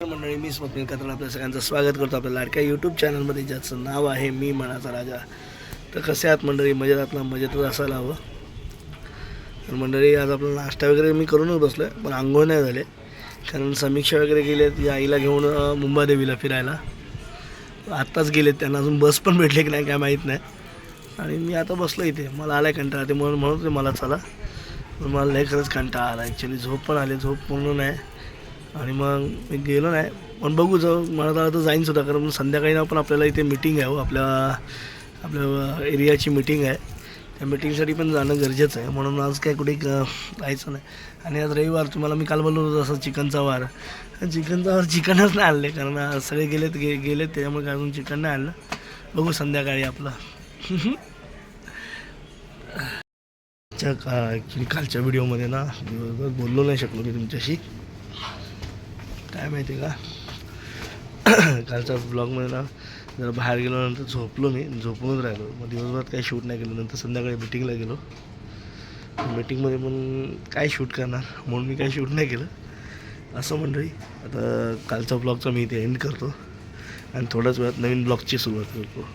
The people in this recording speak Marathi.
मंडळी मी स्वप्नील कत्र आपल्या सगळ्यांचं स्वागत करतो आपल्या लाडक्या यूट्यूब चॅनलमध्ये ज्याचं नाव आहे मी मनाचा राजा. तर कसे आहात मंडळी? मजेत आपला मजेतच असायला हवं. तर मंडळी आज आपला नाश्ता वगैरे मी करूनच बसलो आहे पण आंघोळ नाही झाले. कारण समीक्षा वगैरे गेले या आईला घेऊन मुंबादेवीला फिरायला. आत्ताच गेलेत त्यांना अजून बस पण भेटली की नाही काय माहीत नाही. आणि मी आता बसलो इथे. मला आला कंटाळा ते म्हणून म्हणत होते मला चला. पण मला लय खरंच कंटाळा आला. ॲक्च्युली झोप पण आली झोप पूर्ण नाही. आणि मग मी गेलो नाही. पण बघू जाऊ. मला तर आता जाईन सुद्धा. कारण संध्याकाळी ना पण आपल्याला इथे मिटिंग आहे हो. आपल्या आपल्या एरियाची मिटिंग आहे. त्या मिटिंगसाठी पण जाणं गरजेचं आहे. म्हणून आज काय कुठे जायचं नाही. आणि आज रविवार. तुम्हाला मी काल बोललो होतो जसं चिकनचा वार. चिकनचा वार चिकनच नाही आणले. कारण आज सगळे गेलेत गे गेलेत. त्याच्यामुळे काय अजून चिकन नाही आणलं. बघू संध्याकाळी आपलं. च्या का ॲक्च्युली कालच्या व्हिडिओमध्ये ना दिवसभर बोललो नाही शकलो मी तुमच्याशी. काय माहिती आहे का? कालच्या ब्लॉगमध्ये ना जरा बाहेर गेल्यानंतर नंतर झोपलो मी झोपूनच राहिलो. मग दिवसभरात काही शूट नाही केलं. नंतर संध्याकाळी मिटिंगला गेलो. मिटिंगमध्ये पण काय शूट करणार? म्हणून मी काही शूट नाही केलं. असं मंडळी आता कालचा ब्लॉगचा मी इथे एंड करतो. आणि थोड्याच वेळात नवीन ब्लॉगची सुरुवात करतो.